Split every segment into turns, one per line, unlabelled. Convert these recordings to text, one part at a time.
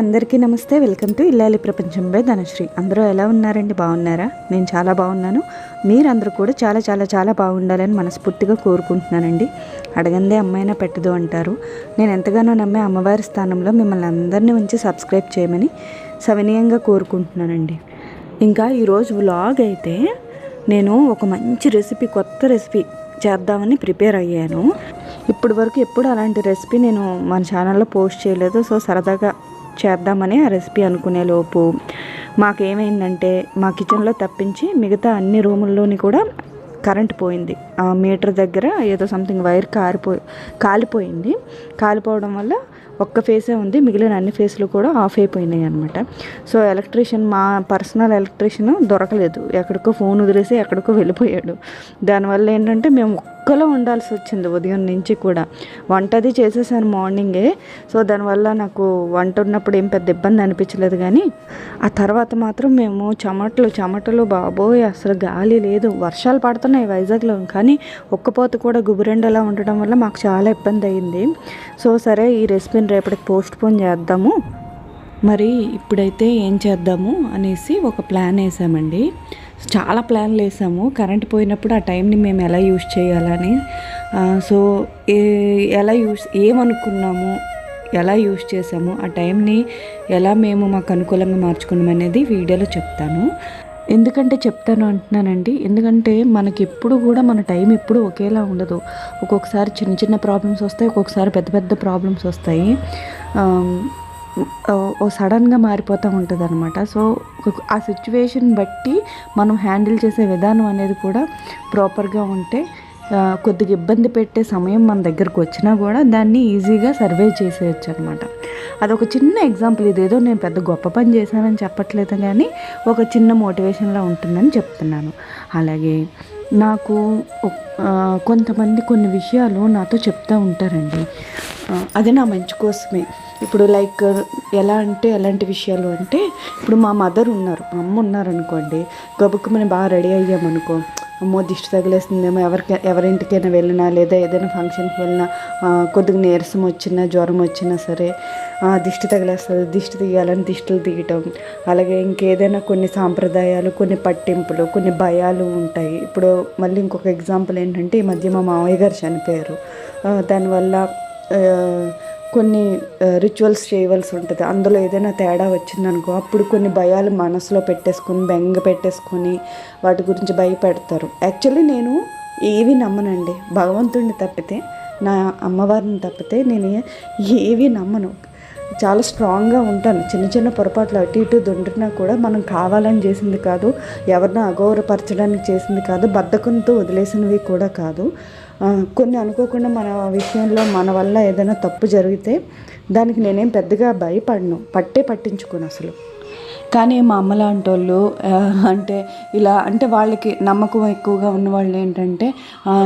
అందరికీ నమస్తే. Welcome to ఇల్లాలి ప్రపంచం బై ధనశ్రీ. అందరూ ఎలా ఉన్నారండి? బాగున్నారా? నేను చాలా బాగున్నాను. మీరందరూ కూడా చాలా చాలా చాలా బాగుండాలని మనస్ఫూర్తిగా కోరుకుంటున్నానండి. అడగందే అమ్మాయినా పెట్టదు అంటారు. నేను ఎంతగానో నమ్మే అమ్మవారి స్థానంలో మిమ్మల్ని అందరినీ ఉంచి సబ్స్క్రైబ్ చేయమని సవినీయంగా కోరుకుంటున్నానండి. ఇంకా ఈరోజు వ్లాగ్ అయితే నేను ఒక మంచి రెసిపీ కొత్త రెసిపీ చేద్దామని ప్రిపేర్ అయ్యాను. ఇప్పటి వరకు ఎప్పుడు అలాంటి రెసిపీ నేను మన ఛానల్లో పోస్ట్ చేయలేదు. సో సరదాగా చేద్దామని ఆ రెసిపీ అనుకునే లోపు మాకేమైందంటే మా కిచెన్లో తప్పించి మిగతా అన్ని రూముల్లోని కూడా కరెంట్ పోయింది. ఆ మీటర్ దగ్గర ఏదో సంథింగ్ వైర్ కారిపోయి కాలిపోయింది. కాలిపోవడం వల్ల ఒక్క ఫేసే ఉంది. మిగిలిన అన్ని ఫేస్లు కూడా ఆఫ్ అయిపోయినాయి అనమాట సో ఎలక్ట్రీషియన్ మా పర్సనల్ ఎలక్ట్రీషియన్ దొరకలేదు. ఎక్కడికో ఫోన్ వదిలేసి ఎక్కడికో వెళ్ళిపోయాడు. దానివల్ల ఏంటంటే మేము ఒక్కలో ఉండాల్సి వచ్చింది ఉదయం నుంచి కూడా. వంట అది చేసేసాను మార్నింగే. సో దానివల్ల నాకు వంట ఉన్నప్పుడు ఏం పెద్ద ఇబ్బంది అనిపించలేదు కానీ ఆ తర్వాత మాత్రం మేము చెమటలు చెమటలు బాబోయ్ అసలు గాలి లేదు. వర్షాలు పడుతున్నాయి వైజాగ్లో. కానీ ఒక్కపోత కూడా గుబురెండలా ఉండడం వల్ల మాకు చాలా ఇబ్బంది అయింది. సో సరే ఈ రెసిపీని రేపటికి పోస్ట్ పోన్ చేద్దాము. మరి ఇప్పుడైతే ఏం చేద్దాము అనేసి ఒక ప్లాన్ వేసామండి. చాలా ప్లాన్లు వేసాము. కరెంట్ పోయినప్పుడు ఆ టైంని మేము ఎలా యూజ్ చేయాలని సో ఎలా యూజ్ ఏమనుకున్నాము ఎలా యూజ్ చేసాము ఆ టైంని ఎలా మేము మాకు అనుకూలంగా మార్చుకున్నాం అనేది వీడియోలో చెప్తాను. ఎందుకంటే చెప్తాను అంటున్నానండి. ఎందుకంటే మనకి ఎప్పుడు కూడా మన టైం ఎప్పుడు ఒకేలా ఉండదు. ఒక్కొక్కసారి చిన్న చిన్న ప్రాబ్లమ్స్ వస్తాయి ఒక్కొక్కసారి పెద్ద పెద్ద ప్రాబ్లమ్స్ వస్తాయి. ఓ- సడన్గా మారిపోతూ ఉంటుంది అనమాట సో ఆ సిచ్యువేషన్ బట్టి మనం హ్యాండిల్ చేసే విధానం అనేది కూడా ప్రాపర్గా ఉంటే కొద్దిగా ఇబ్బంది పెట్టే సమయం మన దగ్గరకు వచ్చినా కూడా దాన్ని ఈజీగా సర్వే చేసేయచ్చు అనమాట అదొక చిన్న ఎగ్జాంపుల్. ఇదేదో నేను పెద్ద గొప్ప పని చేశానని చెప్పట్లేదు కానీ ఒక చిన్న మోటివేషన్లా ఉంటుందని చెప్తున్నాను. అలాగే నాకు కొంతమంది కొన్ని విషయాలు నాతో చెప్తూ ఉంటారండి. అది నా మంచి కోసమే. ఇప్పుడు లైక్ ఎలా అంటే ఎలాంటి విషయాలు అంటే ఇప్పుడు మా మదర్ ఉన్నారు మా అమ్మ ఉన్నారనుకోండి గబుక్కుమని బాగా రెడీ అయ్యామనుకో అమ్మో దిష్టి తగిలేస్తుందేమో ఎవరికి ఎవరింటికైనా వెళ్ళినా లేదా ఏదైనా ఫంక్షన్కి వెళ్ళినా కొద్దిగా నీరసం వచ్చినా జ్వరం వచ్చినా సరే దిష్టి తగిలేస్తుంది దిష్టి తీయాలని దిష్టిలు తీయటం అలాగే ఇంకేదైనా కొన్ని సాంప్రదాయాలు కొన్ని పట్టింపులు కొన్ని భయాలు ఉంటాయి. ఇప్పుడు మళ్ళీ ఇంకొక ఎగ్జాంపుల్ ఏంటంటే ఈ మధ్య మా మామయ్య గారు చనిపోయారు. దానివల్ల కొన్ని రిచువల్స్ చేయవలసి ఉంటుంది. అందులో ఏదైనా తేడా వచ్చిందనుకో అప్పుడు కొన్ని భయాలు మనసులో పెట్టేసుకొని బెంగ పెట్టేసుకొని వాటి గురించి భయపెడతారు. యాక్చువల్లీ నేను ఏవి నమ్మనండి. భగవంతుడిని తప్పితే నా అమ్మవారిని తప్పితే నేను ఏవి నమ్మను. చాలా స్ట్రాంగ్గా ఉంటాను. చిన్న చిన్న పొరపాట్లు అటు ఇటు దొండినా కూడా మనం కావాలని చేసింది కాదు ఎవరినో అగౌరవపరచడానికి చేసింది కాదు బద్ధకంతో వదిలేసినవి కూడా కాదు. కొన్ని అనుకోకుండా మన విషయంలో మన వల్ల ఏదైనా తప్పు జరిగితే దానికి నేనేం పెద్దగా భయపడను. పట్టే పట్టించుకోను అసలు. కానీ మా అమ్మ లాంటి వాళ్ళు అంటే ఇలా అంటే వాళ్ళకి నమ్మకం ఎక్కువగా ఉన్న వాళ్ళు ఏంటంటే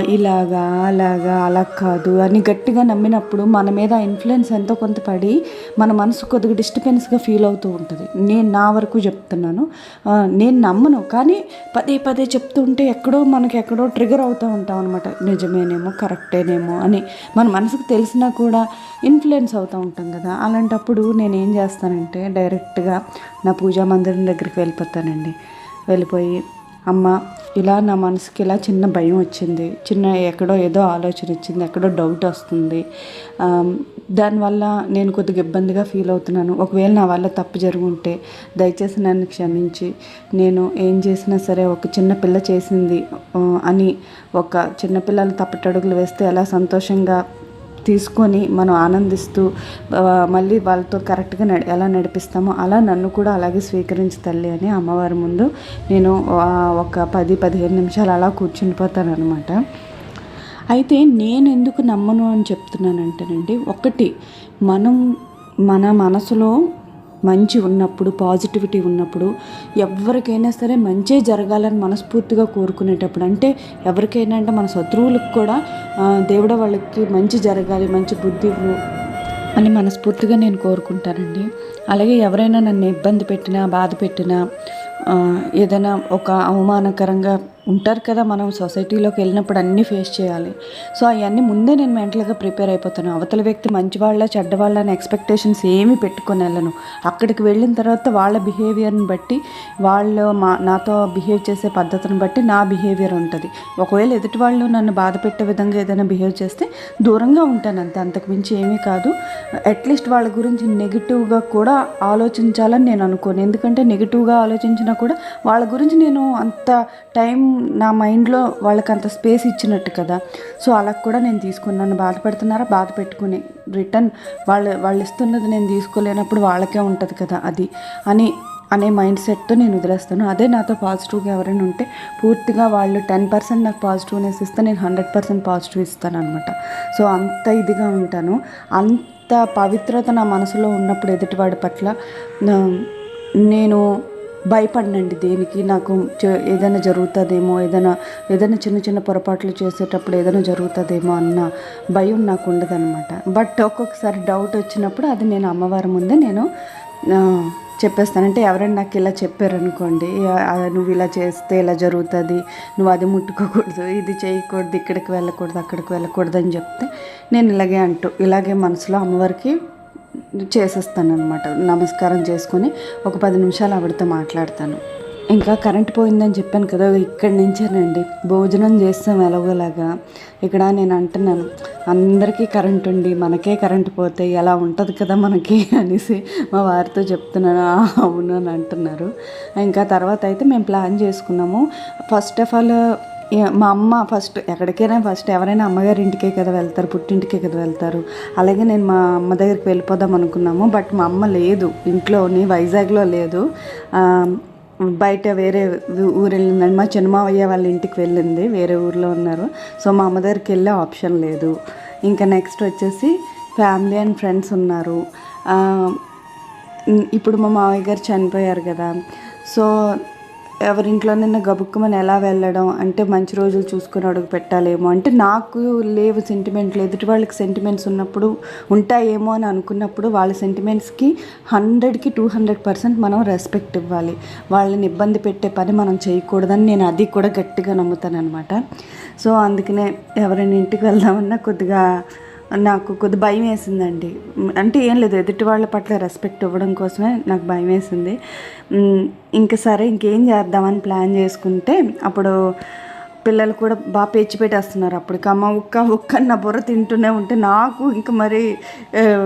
ఇలాగా అలాగా అలా కాదు అని గట్టిగా నమ్మినప్పుడు మన మీద ఇన్ఫ్లుయెన్స్ ఎంతో కొంత పడి మన మనసు కొద్దిగా డిస్టర్బెన్స్గా ఫీల్ అవుతూ ఉంటుంది. నేను నా వరకు చెప్తున్నాను. నేను నమ్మను. కానీ పదే పదే చెప్తుంటే ఎక్కడో మనకి ఎక్కడో ట్రిగర్ అవుతూ ఉంటాం అనమాట నిజమేనేమో కరెక్టేనేమో అని మన మనసుకు తెలిసినా కూడా ఇన్ఫ్లుయెన్స్ అవుతూ ఉంటాం కదా. అలాంటప్పుడు నేనేం చేస్తానంటే డైరెక్ట్గా నా పూజా మందిరం దగ్గరికి వెళ్ళిపోతానండి. వెళ్ళిపోయి అమ్మ ఇలా నా మనసుకి ఇలా చిన్న భయం వచ్చింది. చిన్న ఎక్కడో ఏదో ఆలోచన వచ్చింది. ఎక్కడో డౌట్ వస్తుంది. దానివల్ల నేను కొద్దిగా ఇబ్బందిగా ఫీల్ అవుతున్నాను. ఒకవేళ నా వల్ల తప్పు జరుగుంటే దయచేసి నన్ను క్షమించి. నేను ఏం చేసినా సరే ఒక చిన్న పిల్ల చేసింది అని ఒక చిన్నపిల్లలు తప్పటడుగులు వేస్తే ఎలా సంతోషంగా తీసుకొని మనం ఆనందిస్తూ మళ్ళీ వాళ్ళతో కరెక్ట్గా నడి ఎలా నడిపిస్తామో అలా నన్ను కూడా అలాగే స్వీకరించి తల్లి అని అమ్మవారి ముందు నేను ఒక పది పదిహేను నిమిషాలు అలా కూర్చుండిపోతాను అనమాట అయితే నేను ఎందుకు నమ్మను అని చెప్తున్నానంటేనండి ఒకటి మనం మన మనసులో మంచి ఉన్నప్పుడు పాజిటివిటీ ఉన్నప్పుడు ఎవరికైనా సరే మంచే జరగాలని మనస్ఫూర్తిగా కోరుకునేటప్పుడు. అంటే ఎవరికైనా అంటే మన శత్రువులకు కూడా దేవుడ వాళ్ళకి మంచి జరగాలి మంచి బుద్ధి అని మనస్ఫూర్తిగా నేను కోరుకుంటానండి. అలాగే ఎవరైనా నన్ను ఇబ్బంది పెట్టినా బాధ పెట్టినా ఏదైనా ఒక అవమానకరంగా ఉంటారు కదా మనం సొసైటీలోకి వెళ్ళినప్పుడు అన్నీ ఫేస్ చేయాలి. సో అవన్నీ ముందే నేను మెంటల్గా ప్రిపేర్ అయిపోతాను. అవతల వ్యక్తి మంచి వాళ్ళ చెడ్డ అని ఎక్స్పెక్టేషన్స్ ఏమీ పెట్టుకొని వెళ్ళను. అక్కడికి వెళ్ళిన తర్వాత వాళ్ళ బిహేవియర్ని బట్టి వాళ్ళు మా నాతో బిహేవ్ చేసే పద్ధతిని బట్టి నా బిహేవియర్ ఉంటుంది. ఒకవేళ ఎదుటి వాళ్ళు నన్ను బాధ పెట్టే విధంగా ఏదైనా బిహేవ్ చేస్తే దూరంగా ఉంటాను అంతే. అంతకు మించి ఏమీ కాదు. అట్లీస్ట్ వాళ్ళ గురించి నెగిటివ్గా కూడా ఆలోచించాలని నేను అనుకోను. ఎందుకంటే నెగిటివ్గా ఆలోచించినా కూడా వాళ్ళ గురించి నేను అంత టైం నా మైండ్లో వాళ్ళకి అంత స్పేస్ ఇచ్చినట్టు కదా. సో అలా కూడా నేను తీసుకున్నాను బాధపడుతున్నారా? బాధ పెట్టుకుని రిటర్న్ వాళ్ళు వాళ్ళు ఇస్తున్నది నేను తీసుకోలేనప్పుడు వాళ్ళకే ఉంటుంది కదా అది అని అనే మైండ్ సెట్తో నేను వదిలేస్తాను. అదే నాతో పాజిటివ్గా ఎవరైనా ఉంటే పూర్తిగా వాళ్ళు టెన్ పర్సెంట్ నాకు పాజిటివ్నెస్ ఇస్తే నేను హండ్రెడ్ పర్సెంట్ పాజిటివ్ ఇస్తాను అనమాట సో అంత ఇదిగా ఉంటాను. అంత పవిత్రత నా మనసులో ఉన్నప్పుడు ఎదుటివాడి పట్ల నా- నేను భయపడినండి దేనికి? నాకు ఏదైనా జరుగుతుందేమో ఏదైనా ఏదైనా చిన్న చిన్న పొరపాట్లు చేసేటప్పుడు ఏదైనా జరుగుతుందేమో అన్న భయం నాకు ఉండదన్నమాట. బట్ ఒక్కొక్కసారి డౌట్ వచ్చినప్పుడు అది నేను అమ్మవారి ముందే నేను చెప్పేస్తాను. అంటే ఎవరైనా నాకు ఇలా చెప్పారనుకోండి నువ్వు ఇలా చేస్తే ఇలా జరుగుతుంది నువ్వు అది ముట్టుకోకూడదు ఇది చేయకూడదు ఇక్కడికి వెళ్ళకూడదు అక్కడికి వెళ్ళకూడదు అని చెప్తే నేను ఇలాగే అంటూ ఇలాగే మనసులో అమ్మవారికి చేసేస్తాను అనమాట నమస్కారం చేసుకొని ఒక పది నిమిషాలు ఆవిడతో మాట్లాడతాను. ఇంకా కరెంట్ పోయిందని చెప్పాను కదా ఇక్కడి నుంచేనండి భోజనం చేస్తాం ఎలాగోలాగా. ఇక్కడ నేను అంటున్నాను అందరికీ కరెంట్ ఉండి మనకే కరెంట్ పోతే ఎలా ఉంటుంది కదా మనకి అనేసి మా వారితో చెప్తున్నాను. అవును అని అంటున్నారు. ఇంకా తర్వాత అయితే మేము ప్లాన్ చేసుకున్నాము. ఫస్ట్ ఆఫ్ ఆల్ మా అమ్మ ఫస్ట్ ఎక్కడికైనా ఫస్ట్ ఎవరైనా అమ్మగారి ఇంటికే కదా వెళ్తారు పుట్టింటికే కదా వెళ్తారు. అలాగే నేను మా అమ్మ దగ్గరికి వెళ్ళిపోదాం అనుకున్నాము బట్ మా అమ్మ లేదు. ఇంట్లోని వైజాగ్లో లేదు. బయట వేరే ఊరు వెళ్ళిందండి మా చిన్నమావయ్య వాళ్ళ ఇంటికి వెళ్ళింది వేరే ఊర్లో ఉన్నారు. సో మా అమ్మ దగ్గరికి వెళ్ళే ఆప్షన్ లేదు. ఇంకా నెక్స్ట్ వచ్చేసి ఫ్యామిలీ అండ్ ఫ్రెండ్స్ ఉన్నారు. ఇప్పుడు మా మావయ్య గారు చనిపోయారు కదా. సో ఎవరింట్లోనైనా గబుక్కుమని ఎలా వెళ్ళడం? అంటే మంచి రోజులు చూసుకొని అడుగు పెట్టాలేమో. అంటే నాకు లేవు సెంటిమెంట్లు ఎదుటి వాళ్ళకి సెంటిమెంట్స్ ఉన్నప్పుడు ఉంటాయేమో అని అనుకున్నప్పుడు వాళ్ళ సెంటిమెంట్స్కి హండ్రెడ్కి టూ హండ్రెడ్ పర్సెంట్ మనం రెస్పెక్ట్ ఇవ్వాలి. వాళ్ళని ఇబ్బంది పెట్టే పని మనం చేయకూడదని నేను అది కూడా గట్టిగా నమ్ముతాను అనమాట సో అందుకనే ఎవరైనా ఇంటికి వెళ్దామన్నా కొద్దిగా నాకు కొద్ది భయం వేసిందండి. అంటే ఏం లేదు ఎదుటి వాళ్ళ పట్ల రెస్పెక్ట్ ఇవ్వడం కోసమే నాకు భయం వేసింది. ఇంకా ఇంక సరే ఇంకేం చేద్దామని ప్లాన్ చేసుకుంటే అప్పుడు పిల్లలు కూడా బాగా పేచి పెట్టేస్తున్నారు. అప్పటికి అమ్మ ఉక్క ఉక్క నా బుర్ర తింటూనే ఉంటే నాకు ఇంకా మరి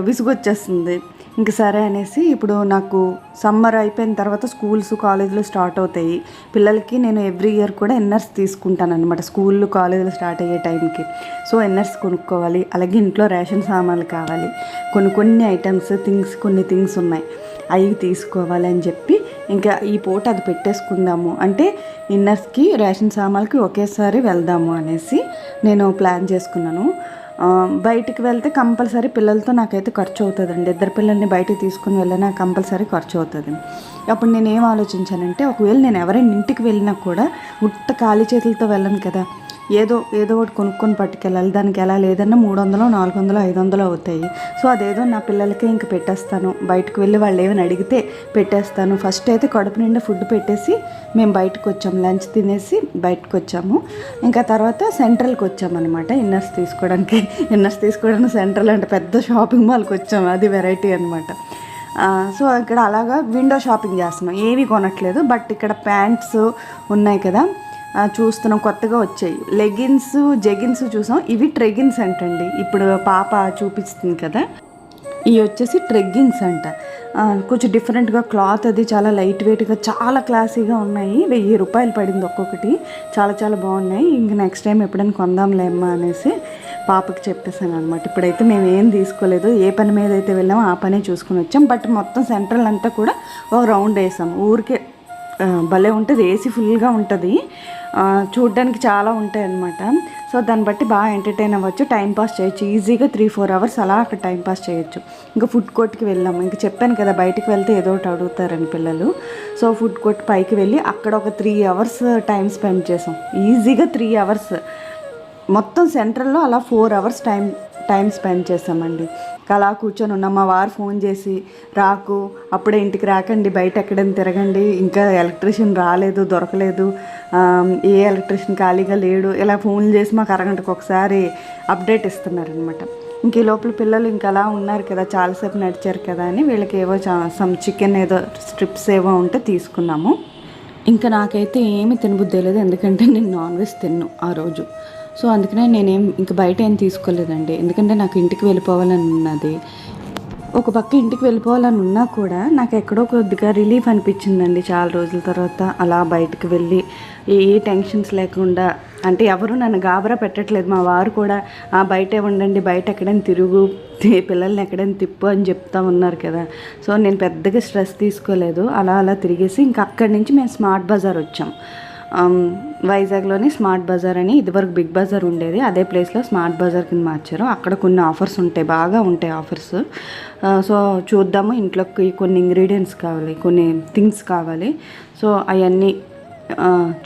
విసుగొచ్చేస్తుంది. ఇంక సరే అనేసి ఇప్పుడు నాకు సమ్మర్ అయిపోయిన తర్వాత స్కూల్స్ కాలేజీలు స్టార్ట్ అవుతాయి. పిల్లలకి నేను ఎవ్రీ ఇయర్ కూడా ఎన్ఆర్స్ తీసుకుంటాను అనమాట స్కూళ్ళు కాలేజీలు స్టార్ట్ అయ్యే టైంకి. సో ఎన్ఆర్స్ కొనుక్కోవాలి. అలాగే ఇంట్లో రేషన్ సామాన్లు కావాలి. కొన్ని కొన్ని ఐటమ్స్ థింగ్స్ కొన్ని థింగ్స్ ఉన్నాయి. అవి తీసుకోవాలి అని చెప్పి ఇంకా ఈ పూట అది పెట్టేసుకుందాము. అంటే ఇన్నర్స్కి రేషన్ సామాన్లకి ఒకేసారి వెళ్దాము అనేసి నేను ప్లాన్ చేసుకున్నాను. బయటికి వెళ్తే కంపల్సరీ పిల్లలతో నాకైతే ఖర్చు అవుతుందండి. ఇద్దరు పిల్లల్ని బయటికి తీసుకుని వెళ్ళినా కంపల్సరీ ఖర్చు అవుతుంది. అప్పుడు నేను ఏం ఆలోచించానంటే ఒకవేళ నేను ఎవరైనా ఇంటికి వెళ్ళినా కూడా ఉట్ట ఖాళీ చేతులతో వెళ్ళను కదా. ఏదో ఏదో ఒకటి కొనుక్కొని పట్టుకెళ్ళాలి. దానికి ఎలా లేదన్నా మూడు వందలు నాలుగు వందలు ఐదు వందలు అవుతాయి. సో అదేదో నా పిల్లలకే ఇంక పెట్టేస్తాను. బయటకు వెళ్ళి వాళ్ళు ఏమైనా అడిగితే పెట్టేస్తాను. ఫస్ట్ అయితే కడుపు నిండా ఫుడ్ పెట్టేసి మేము బయటకు వచ్చాము లంచ్ తినేసి బయటకు వచ్చాము. ఇంకా తర్వాత సెంట్రల్కి వచ్చామన్నమాట. ఇన్నర్స్ తీసుకోవడానికి. ఇన్నర్స్ తీసుకోవడానికి సెంట్రల్ అంటే పెద్ద షాపింగ్ మాల్కి వచ్చాము. అది వెరైటీ అనమాట సో ఇక్కడ అలాగా విండో షాపింగ్ చేస్తున్నాం. ఏవి కొనట్లేదు. బట్ ఇక్కడ ప్యాంట్స్ ఉన్నాయి కదా. చూస్తున్నాం కొత్తగా వచ్చాయి. లెగిన్స్ జెగిన్స్ చూసాం. ఇవి ట్రెగిన్స్ అంటండి. ఇప్పుడు పాప చూపిస్తుంది కదా. ఇవి వచ్చేసి ట్రెగ్గింగ్స్ అంట. కొంచెం డిఫరెంట్గా క్లాత్ అది చాలా లైట్ వెయిట్గా చాలా క్లాసీగా ఉన్నాయి. వెయ్యి రూపాయలు పడింది ఒక్కొక్కటి. చాలా చాలా బాగున్నాయి. ఇంక నెక్స్ట్ టైం ఎప్పుడైనా కొందాంలేమ్మా అనేసి పాపకి చెప్పేసాను అనమాట ఇప్పుడైతే మేము ఏం తీసుకోలేదు. ఏ పని మీద అయితే వెళ్ళామో ఆ పనే చూసుకుని వచ్చాం. బట్ మొత్తం సెంట్రల్ అంతా కూడా ఒక రౌండ్ వేసాం ఊరికే భలే ఉంటుంది ఏసీ ఫుల్గా ఉంటుంది. చూడడానికి చాలా ఉంటాయి అన్నమాట సో దాన్ని బట్టి బాగా ఎంటర్టైన్ అవ్వచ్చు. టైం పాస్ చేయొచ్చు. ఈజీగా త్రీ ఫోర్ అవర్స్ అలా అక్కడ టైం పాస్ చేయొచ్చు. ఇంకా ఫుడ్ కోర్ట్కి వెళ్ళాము ఇంకా చెప్పాను కదా బయటకు వెళ్తే ఏదో ఒకటి అడుగుతారని పిల్లలు. సో ఫుడ్ కోర్ట్ పైకి వెళ్ళి అక్కడ ఒక త్రీ అవర్స్ టైం స్పెండ్ చేసాం. ఈజీగా త్రీ అవర్స్ మొత్తం సెంట్రల్లో అలా four hours time time spend చేసామండి. అలా కూర్చొని ఉన్న మా వారు ఫోన్ చేసి రాకు అప్పుడే ఇంటికి రాకండి బయట ఎక్కడైనా తిరగండి ఇంకా ఎలక్ట్రీషియన్ రాలేదు దొరకలేదు ఏ ఎలక్ట్రీషియన్ ఖాళీగా లేడు. ఇలా ఫోన్ చేసి మాకు అరగంటకు ఒకసారి అప్డేట్ ఇస్తున్నారనమాట ఇంక ఈ లోపల పిల్లలు ఇంకా అలా ఉన్నారు కదా చాలాసేపు నడిచారు కదా అని వీళ్ళకి ఏవో సమ్ చికెన్ ఏదో స్ట్రిప్స్ ఏవో ఉంటే తీసుకున్నాము ఇంకా నాకైతే ఏమీ తినబుద్ధి లేదు ఎందుకంటే నేను నాన్ వెజ్ తిన్ను ఆ రోజు. సో అందుకనే నేనేం ఇంకా బయట ఏం తీసుకోలేదండి. ఎందుకంటే నాకు ఇంటికి వెళ్ళిపోవాలని ఉన్నది. ఒక పక్క ఇంటికి వెళ్ళిపోవాలని ఉన్నా కూడా నాకు ఎక్కడో కొద్దిగా రిలీఫ్ అనిపించిందండి చాలా రోజుల తర్వాత. అలా బయటకు వెళ్ళి ఏ టెన్షన్స్ లేకుండా అంటే ఎవరు నన్ను గాబరా పెట్టట్లేదు. మా వారు కూడా "ఆ, బయటే ఉండండి బయట ఎక్కడైనా తిరుగు పిల్లల్ని ఎక్కడైనా తిప్పు అని చెప్తా ఉన్నారు కదా. సో నేను పెద్దగా స్ట్రెస్ తీసుకోలేదు. అలా అలా తిరిగేసి ఇంకా అక్కడి నుంచి మేము స్మార్ట్ బజార్ వచ్చాం. వైజాగ్లోని స్మార్ట్ బజార్ అని ఇదివరకు బిగ్ బజార్ ఉండేది. అదే ప్లేస్లో స్మార్ట్ బజార్ కింద మార్చారు. అక్కడ కొన్ని ఆఫర్స్ ఉంటాయి. బాగా ఉంటాయి ఆఫర్స్. సో చూద్దాము. ఇంట్లోకి కొన్ని ఇంగ్రీడియంట్స్ కావాలి కొన్ని థింగ్స్ కావాలి. సో అవన్నీ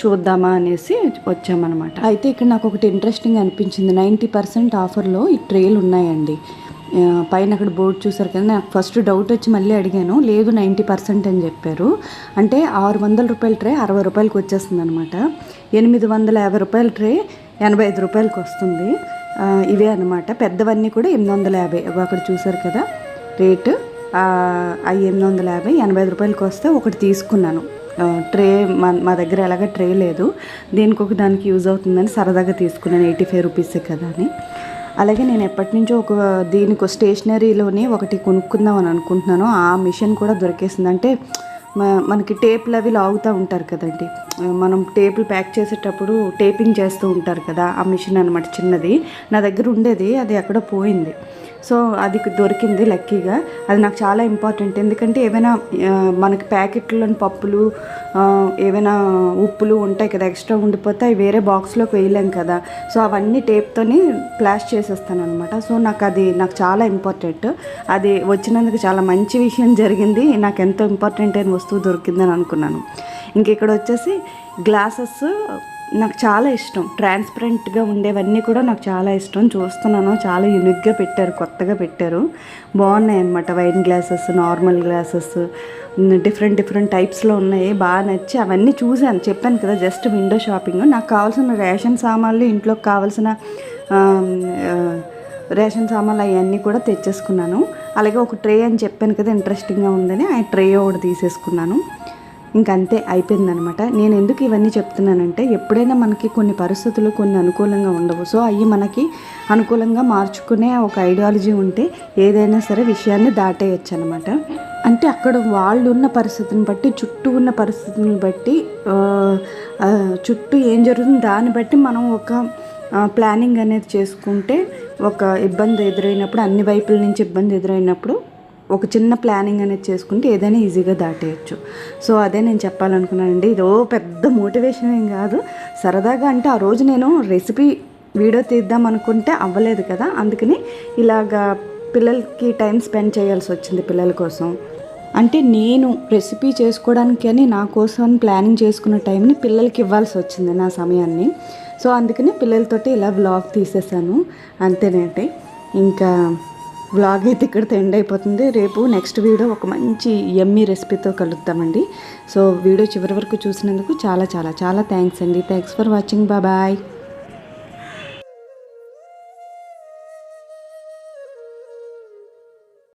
చూద్దామా అనేసి వచ్చామన్నమాట. అయితే ఇక్కడ నాకు ఒకటి ఇంట్రెస్టింగ్ అనిపించింది. నైంటీ పర్సెంట్ ఆఫర్లో ఈ ట్రేలు ఉన్నాయండి. పైన అక్కడ బోర్డు చూసారు కదా నాకు ఫస్ట్ డౌట్ వచ్చి మళ్ళీ అడిగాను. లేదు నైంటీ పర్సెంట్ అని చెప్పారు. అంటే ఆరు వందల రూపాయల ట్రే అరవై రూపాయలకి వచ్చేస్తుంది అనమాట ఎనిమిది వందల యాభై రూపాయల ట్రే ఎనభై ఐదు రూపాయలకి వస్తుంది. ఇవే అనమాట పెద్దవన్నీ కూడా ఎనిమిది వందల యాభై. అక్కడ చూసారు కదా రేటు. అవి ఎనిమిది వందల యాభై ఎనభై ఐదు రూపాయలకి వస్తే ఒకటి తీసుకున్నాను. ట్రే మా మా దగ్గర ఎలాగ ట్రే లేదు. దీనికి ఒక దానికి యూజ్ అవుతుందని సరదాగా తీసుకున్నాను. ఎయిటీ ఫైవ్ రూపీసే కదా అని. అలాగే నేను ఎప్పటి నుంచో ఒక దీనికి స్టేషనరీలోనే ఒకటి కొనుక్కుందాం అని అనుకుంటున్నాను. ఆ మిషన్ కూడా దొరికేసిందంటే మ- మనకి టేపులు అవి లాగుతూ ఉంటారు కదండి. మనం టేపులు ప్యాక్ చేసేటప్పుడు టేపింగ్ చేస్తూ ఉంటారు కదా ఆ మిషన్ అనమాట చిన్నది. నా దగ్గర ఉండేది అది ఎక్కడో పోయింది. సో అది దొరికింది లక్కీగా. అది నాకు చాలా ఇంపార్టెంట్. ఎందుకంటే ఏమైనా మనకి ప్యాకెట్లోని పప్పులు ఏమైనా ఉప్పులు ఉంటాయి కదా ఎక్స్ట్రా ఉండిపోతే అవి వేరే బాక్స్లోకి వేయలేం కదా. సో అవన్నీ టేప్తోని ప్లాష్ చేసేస్తాను అనమాట సో నాకు అది నాకు చాలా ఇంపార్టెంట్. అది వచ్చినందుకు చాలా మంచి విషయం జరిగింది. నాకు ఎంతో ఇంపార్టెంట్ అయిన వస్తువు దొరికిందని అనుకున్నాను. ఇంక ఇక్కడ వచ్చేసి గ్లాసెస్ నాకు చాలా ఇష్టం. ట్రాన్స్పరెంట్గా ఉండేవన్నీ కూడా నాకు చాలా ఇష్టం. చూస్తున్నాను చాలా యూనిక్గా పెట్టారు కొత్తగా పెట్టారు. బాగున్నాయి అన్నమాట wine glasses normal glasses different different టైప్స్లో ఉన్నాయి. బాగా నచ్చి అవన్నీ చూశాను. చెప్పాను కదా జస్ట్ విండో షాపింగ్. నాకు కావాల్సిన రేషన్ సామాన్లు ఇంట్లోకి కావాల్సిన రేషన్ సామాన్లు అవన్నీ కూడా తెచ్చేసుకున్నాను. అలాగే ఒక ట్రే అని చెప్పాను కదా ఇంట్రెస్టింగ్గా ఉందని ఆ ట్రే ఒకటి తీసేసుకున్నాను. ఇంకంతే అయిపోయిందనమాట. నేను ఎందుకు ఇవన్నీ చెప్తున్నానంటే ఎప్పుడైనా మనకి కొన్ని పరిస్థితులు కొన్ని అనుకూలంగా ఉండవు. సో అవి మనకి అనుకూలంగా మార్చుకునే ఒక ఐడియాలజీ ఉంటే ఏదైనా సరే విషయాన్ని దాటేయచ్చు అనమాట అంటే అక్కడ వాళ్ళు ఉన్న పరిస్థితిని బట్టి చుట్టూ ఉన్న పరిస్థితిని బట్టి చుట్టూ ఏం జరుగుతుందో దాన్ని బట్టి మనం ఒక ప్లానింగ్ అనేది చేసుకుంటే ఒక ఇబ్బంది ఎదురైనప్పుడు అన్ని వైపుల నుంచి ఇబ్బంది ఎదురైనప్పుడు ఒక చిన్న ప్లానింగ్ అనేది చేసుకుంటే ఏదైనా ఈజీగా దాటేయచ్చు. సో అదే నేను చెప్పాలనుకున్నానండి. ఇదో పెద్ద మోటివేషన్ ఏం కాదు. సరదాగా అంటే ఆ రోజు నేను రెసిపీ వీడియో తీద్దాం అనుకుంటే అవ్వలేదు కదా. అందుకని ఇలాగా పిల్లలకి టైం స్పెండ్ చేయాల్సి వచ్చింది పిల్లల కోసం. అంటే నేను రెసిపీ చేసుకోవడానికి అని నా కోసం ప్లానింగ్ చేసుకున్న టైంని పిల్లలకి ఇవ్వాల్సి వచ్చింది నా సమయాన్ని. సో అందుకని పిల్లలతోటి ఇలా వ్లాగ్ తీసేసాను. అంతేనంటే ఇంకా వ్లాగ్ అయితే ఇక్కడితో ఎండ్ అయిపోతుంది. రేపు నెక్స్ట్ వీడియో ఒక మంచి ఎమ్మీ రెసిపీతో కలుద్దామండి. సో వీడియో చివరి వరకు చూసినందుకు చాలా చాలా చాలా థ్యాంక్స్ అండి. Thanks for watching bye